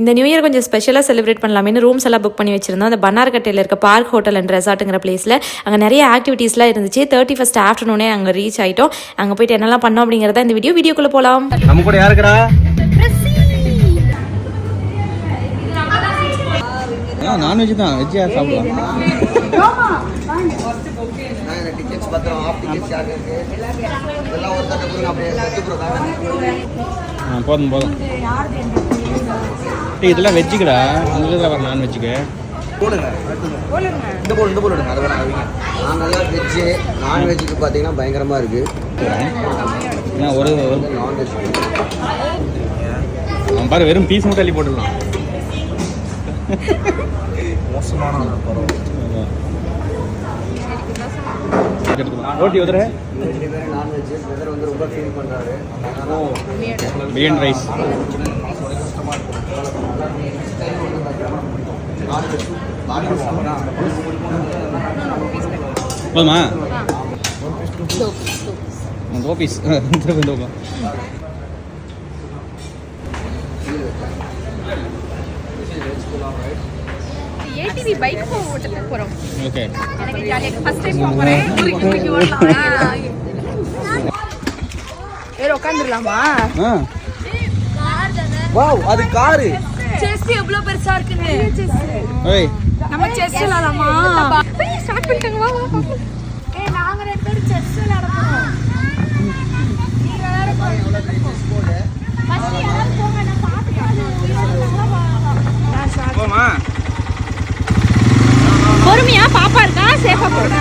இந்த new year கொஞ்சம் ஸ்பெஷலாக செலிப்ரேட் பண்ணலாமேனு ரூம்ஸ் எல்லாம் புக் பண்ணி வச்சிருந்தோம். அந்த பன்னார்கட்டையில் இருக்க பார்க் ஹோட்டல் அண்ட் ரெசார்ட்டுங்கிற பிளேஸில் அங்கே நிறைய ஆக்டிவிட்டீஸ்லாம் இருந்துச்சு. தேர்ட்டி ஃபஸ்ட் ஆஃப்டர்நூனே அங்கே ரீச் ஆகிட்டோம் அங்கே போயிட்டு என்னெல்லாம் பண்ணோம் அப்படிங்கிறத இந்த வீடியோ வீடியோக்குள்ளே போகலாம் நம்ம கூட யாருக்குடா நான்வெஜ் தான். வெஜ் யார் சாப்பிடலாம் போதும் போதும். டேய் இதெல்லாம் வெஜ்ஜுக்குடா அந்த இதில் வர நான்வெஜ்ஜுக்கு போடுங்க. இந்த போல் இந்த போல் எடுங்க அதை வேணாம் அவங்க. நாங்கெல்லாம் வெஜ்ஜு நான்வெஜ்ஜுக்கு பார்த்தீங்கன்னா பயங்கரமாக இருக்குது என்ன ஒரு ஒரு நான்வெஜ் அவன் பாரு வெறும் பீஸ் மட்டும் அள்ளி போட்டுடலாம். மோசமான ரோட்டி உதற. ரெண்டு பேரும் பண்ணுறாரு பிரியாணி ரைஸ் போதுமா டூ பீஸ் இந்த பக்கம் ஏடிவி பைக் ஓட்டத்துக்கு போறோம் ஓகே எனக்கு ஜாலியாக ஃபர்ஸ்ட் டைம் போறேன் ஊருக்கு ஓடலாம் உட்காந்துடலாமா ஆ வாவ் அது காரு. செஸ் எவ்வளவு பெருசா இருக்குன்னு. ஓய் நம்ம செஸ் விளையாடலாமா ஸ்டார்ட் பண்ணிட்டாங்க. வா வா. ஏய் நாங்க ரெண்டு பேரும் செஸ் விளையாட போறோம். நீங்க வேற ஃபர்ஸ்ட் யாராவது போங்க நான் பாத்துக்கிறேன் உயிரோட இருந்தாங்களா வா போமா பொறுமையா பாப்பா இருக்கா சேஃபா போடுங்க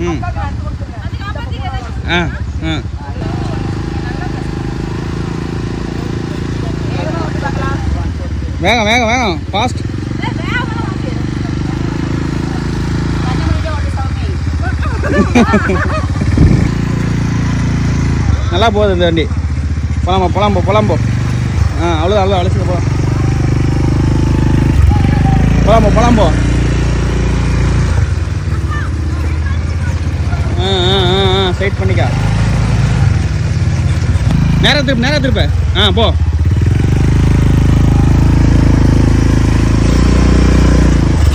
ம் ஆ ஆ வேகம் வேகம் வேகம். ஃபாஸ்ட் நல்லா போகுது இந்த வண்டி. போலாம்போ போலாம்போ போலாம்போ. ஆ அவ்வளோ அவ்வளோ அழைச்சிட்டு போகலாம் போலாம்போ போலாம்போ. ஆ ஆ ஆ ஆ பண்ணிக்கா. நேரம் திருப்பு நேரம் திருப்ப. ஆ போ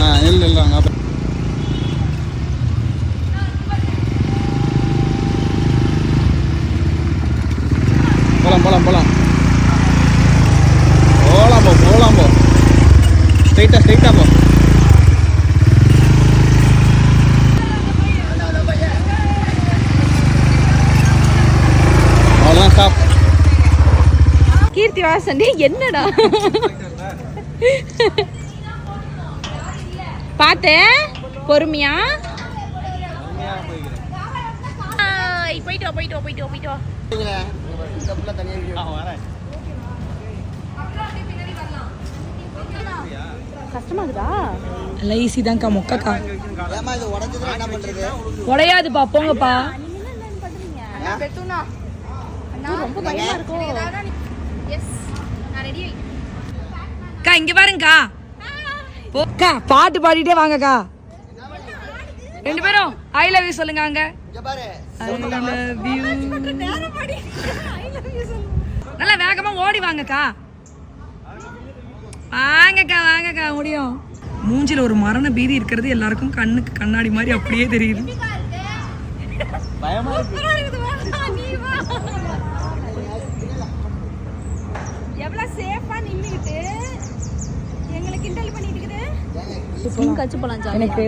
ஆ இல்லை இல்லை அங்கே அப்போ போலாம் போலாம் போலாம் போலாம் போ போலாம் போ ஸ்ட்ரைட்டா ஸ்ட்ரைட்டா போ அவ்வளோதான் ஸ்டாப் வாசன் என்னடா? பார்த்தேன் பொறுமையா? போயிட்டு போயிட்டு போயிட்டு போயிட்டு கஷ்டமாகுதா? ஈஸி தான்க்கா மொக்கக்கா. ஏமா இது உடஞ்சதுல என்ன பண்ணுறது உடையாதுப்பா போங்கப்பா ரொம்ப பயமா இருக்கும் அக்கா இங்க பாருங்கக்கா. போக்கா பாட்டு பாடிட்டே வாங்கக்கா. ரெண்டு பேரும் ஐ லவ் யூ சொல்லுங்க அங்க. இங்க பாரு. ஐ லவ் யூ நல்லா வேகமா ஓடி வாங்கக்கா. வாங்கக்கா வாங்கக்கா முடியும். மூஞ்சில ஒரு மரண பீதி இருக்கிறது எல்லாருக்கும் கண்ணுக்கு கண்ணாடி மாதிரி அப்படியே தெரியுது. எவ்வளவு சேஃபா நின்னுகிட்டு எங்களை கிண்டல் பண்ணிட்டு இருக்குது எனக்கு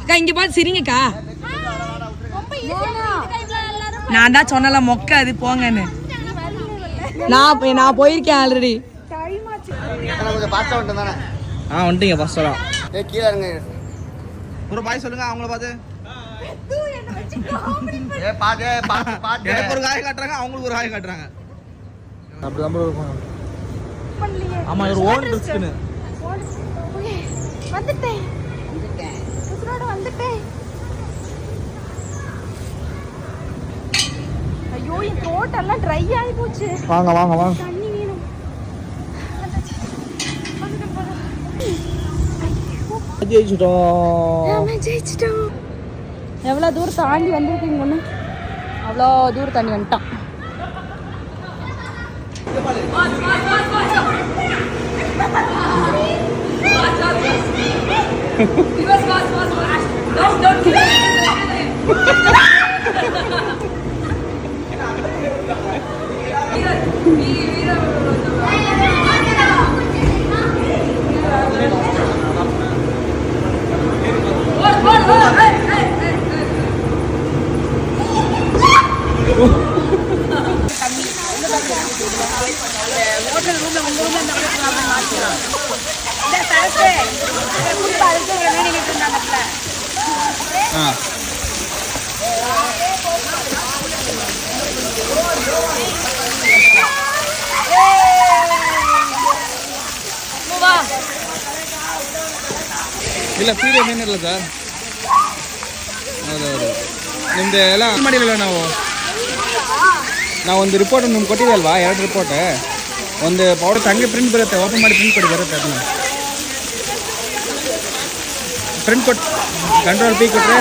அக்கா இங்க பார்த்து சிரிங்கக்கா. நான் தான் சொன்னல மொக்க அது போங்கன்னு. நான் நான் போயிருக்கேன் ஆல்ரெடி கொஞ்சம் பார்த்து வந்துட்டு தானே ஆ வந்துட்டீங்க ஃபஸ்ட்டெல்லாம் ஏ கீழே இருங்க ஒரு பாய் சொல்லுங்க அவங்கள பார்த்து. ஏ பாத்து பாத்து பாத்து. எனக்கு ஒரு காய் காட்டுறாங்க அவங்களுக்கு ஒரு காய் காட்டுறாங்க. அப்படி தான் இருக்கும். ஆமா ஒரு ஓன் ரிஸ்க்னு வந்துட்டேன். வந்துட்டேன். ஐயோ என் ட்ரை ஆகி போச்சு. வாங்க வாங்க வாங்க. தண்ணி வேணும். ஜெயிச்சிட்டோம். ஜெயிச்சிட்டோம். எவ்வளோ தூரம் தாண்டி வந்திருக்கீங்க ஒன்று அவ்வளோ தூரம் தாண்டி வந்துட்டான். was, was, was? was. Don't, don't kill me. ಇಲ್ಲ ಫೀಡ್ ಏನೇನಿಲ್ಲ ಸರ್ ಹೌದು ಹೌದು ನಿಮ್ದು ಎಲ್ಲ ಮಾಡಿರಲ್ಲ ನಾವು ನಾವು ಒಂದು ರಿಪೋರ್ಟ್ ನಿಮ್ಗೆ ಕೊಟ್ಟಿದೆ ಅಲ್ವಾ ಎರಡು ರಿಪೋರ್ಟ್ ಒಂದು ಪೌಡರ್ ಹಂಗೆ ಪ್ರಿಂಟ್ ಬರುತ್ತೆ ಓಪನ್ ಮಾಡಿ ಪ್ರಿಂಟ್ ಕೊಡಿ ಬರುತ್ತೆ ಅದನ್ನ ಪ್ರಿಂಟ್ ಕೊಟ್ಟು ಕಂಟ್ರೋಲ್ ಪೀ ಕೊಟ್ಟರೆ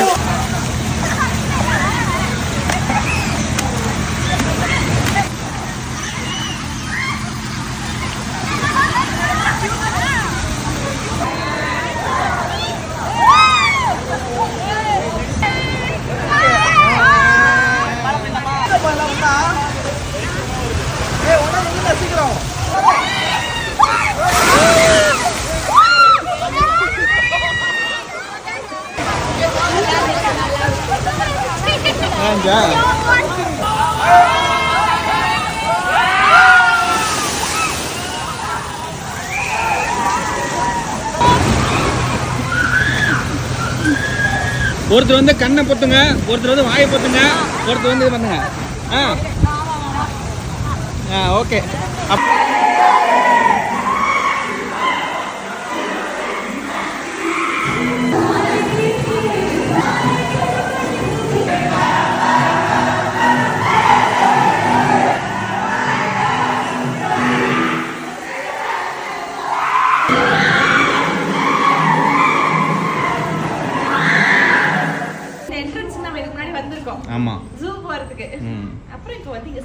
ஒருத்தர் வந்து கண்ணை பொத்துங்க ஒருத்தர் வந்து வாயை பொத்துங்க ஒருத்தர் வந்து இது பண்ணுங்க. ஆ. ஆ ஓகே. அப்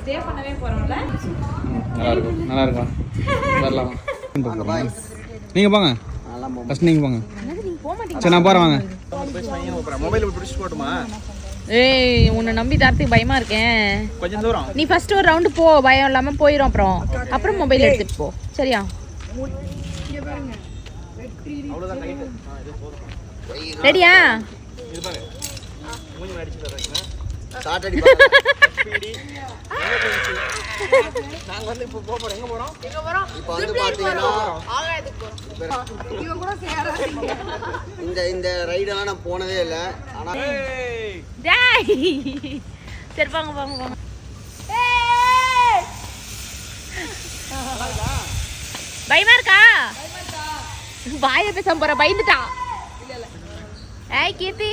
ஸ்டே பண்ணவே போறோம்ல. நல்லா இருக்கும் நல்லா இருக்கும் வரலாம் நீங்கள் போங்க. ஃபஸ்ட் நீங்கள் போங்க சரி நான் போகிறேன் வாங்க. மொபைல் பிடிச்சி போட்டுமா ஏய் உன்னை நம்பி தரத்துக்கு பயமா இருக்கேன். கொஞ்சம் தூரம். நீ ஃபர்ஸ்ட் ஒரு ரவுண்டு போ பயம் இல்லாம போயிரும் அப்புறம். அப்புறம் மொபைல் எடுத்துட்டு போ. சரியா? ரெடியா ஸ்டார்ட் அடி பாருங்க. இப்போ வந்து பார்த்தீங்கன்னா இந்த இந்த ரைடெல்லாம் நான் போனதே இல்லை. ஆனால் டேய். சரி வாங்க வாங்க வாங்க பயமா இருக்கா? வாய பேசாம போற பயந்துட்டா. ஏய் கீர்த்தி.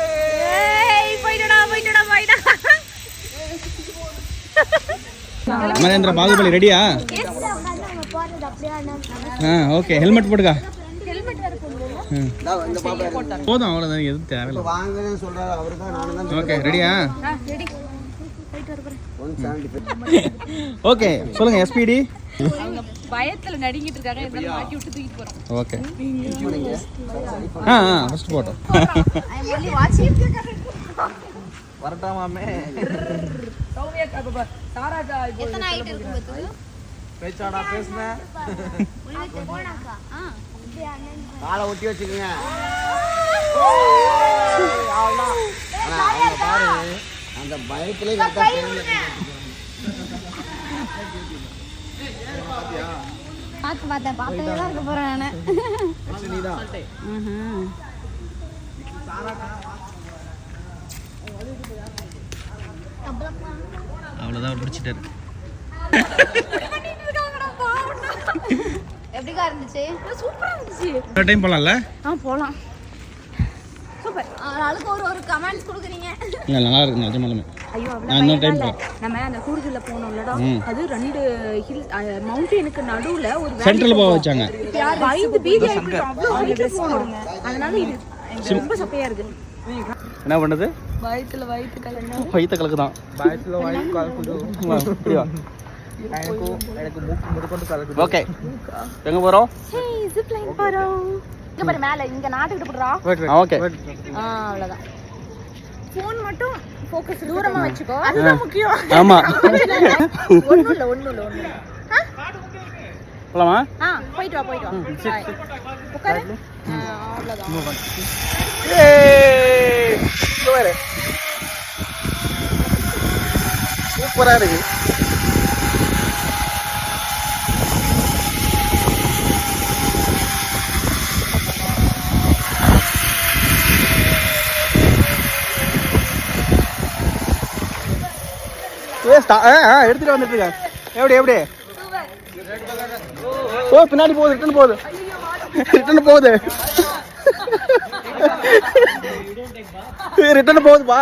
ஏய் போயிட்டடா போயிட்டடா போயிட்டா அமரேந்திர பாகுபலி ரெடியா ஆ ஓகே ஹெல்மெட் பாப்பா போதும் அவ்வளோதான் எதுவும் தேவையில்லை. ஓகே ரெடியா ஓகே சொல்லுங்க எஸ்பிடி பயத்துல நடுங்கிட்டு இருக்காங்க இருந்தாலும் மாட்டி விட்டு தூக்கிட்டு போறோம். ஓகே ஆ ஆ ஃபஸ்ட் போட்டோம் வரட்டாமாமே சௌமியா அக்கா, இப்ப தாராக்கா இப்போ பேச்சாடா பேசுனேன் காலை ஒட்டி வச்சுக்கோங்க. பாரு அந்த பயத்திலே பார்த்து பார்த்தேன் பார்த்தே தான் இருக்க போறேன் நான். அவ்வளோதான் பிடிச்சிட்டாரு. எப்படிக்கா இருந்துச்சு? சூப்பரா இருந்துச்சு டைம் போகலாம்ல ஆ போலாம். சூப்பர் ஆளுக்கு ஒரு ஒரு கமெண்ட்ஸ் கொடுக்குறீங்க. இல்லை நல்லா இருக்கு நிஜமாலுமே. ஐயோ டைம் நம்ம அந்த கூடுதல போனோம்லடா. அது ரெண்டு ஹில் மவுண்டனுக்கு நடுவுல ஒரு சென்ட்ரல் போக வச்சாங்க. வயது பீதி அவ்வளோ போனோம். அதனால இது எனக்கு ரொம்ப சப்பையா இருக்கு. என்ன பண்ணுது? வயித்துல வயிற்று கலந்து வயிற்ற கலக்கு தான். வயிற்றுல வயிற்று கலக்குது. ஓகே எங்கே ஜிப் லைன் போறோம். இங்க பாரு மேல இங்க நாட்டுக்கிட்டு போடுறா. ஓகே ஆ அவ்வளவுதான். ஃபோன் மட்டும் ஃபோக்கஸ் தூரமா வச்சுக்கோ. அதுதான் முக்கியம். ஆமாம் ஒண்ணும் இல்ல ஒண்ணும் இல்ல போகலாமா ஆ போயிட்டு வா போயிட்டு வா. உட்காரு. சூப்பராக இருக்கு. ஏ ஆ எடுத்துட்டு வந்துட்டு இருக்கேன். எப்படி எப்படி? ஓ பின்னாடி போகுது ரிட்டர்ன் போகுது. ரிட்டர்ன் போகுது. ரிட்டர்ன் போகுதுப்பா.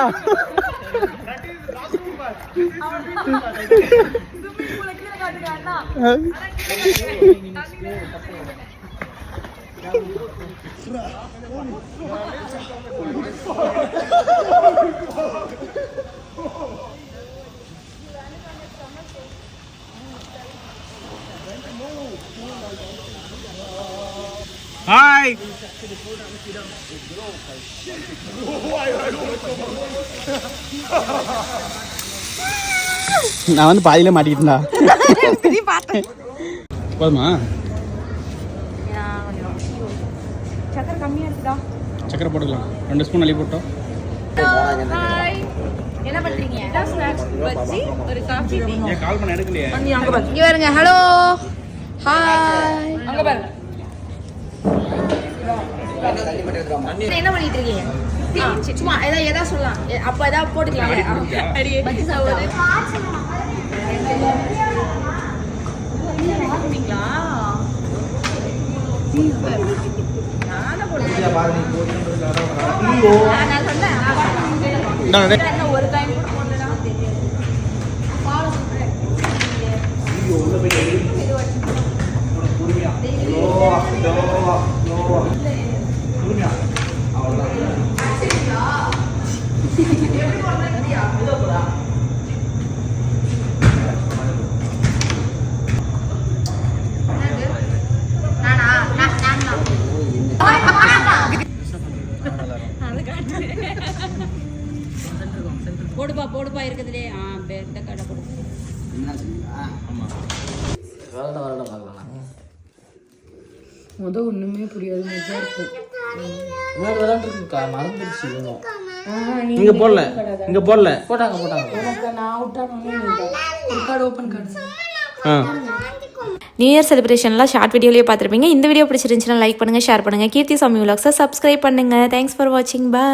ஹாய் நான் வந்து பாதியில மாட்டிக்கிட்டேன்டா போதுமா? சக்கரை கம்மியா இருக்குதா? சக்கரை போட்டுக்கலாம். ரெண்டு ஸ்பூன் அள்ளி போட்டோம். என்ன பண்றீங்க? ஸ்நாக்ஸ் வச்சு ஒரு காஃபி ஏன் கால் பண்ண எடுக்கலையே அங்க பாரு இங்க பாருங்க ஹலோ ஹாய் அங்க பாரு என்ன பண்ணிட்டு இருக்கீங்க சும்மா ஏதாவது ஏதாவது சொல்லலாம். அப்ப ஏதாவது போட்டுக்கலாம். ஒரு டைம் கூட போடலடா நானா நான் நான் தான் போடுப்பா போடுப்பா இருக்குதுலே ஆ இந்த கடை போடு வருடம் வருடம் பார்க்கலாம் முத ஒண்ணுமே புரியாது இருக்கும் மறந்துருச்சு இன்னும் இங்க போடல இங்க போடல. போட்டாங்க போட்டாங்க. எனக்கு நான் அவுட்டானே ஒரு கார்டு ஓப்பன் கார்டு ஆ. நியூ இயர் செலிப்ரேஷன்லாம் ஷார்ட் வீடியோலேயே பார்த்துருப்பீங்க. இந்த வீடியோ பிடிச்சிருந்துச்சுன்னா லைக் பண்ணுங்கள் ஷேர் பண்ணுங்கள் கீர்த்தி சாமி விலாக்ஸை சப்ஸ்கிரைப் பண்ணுங்கள் தேங்க்ஸ் ஃபார் வாட்சிங் பை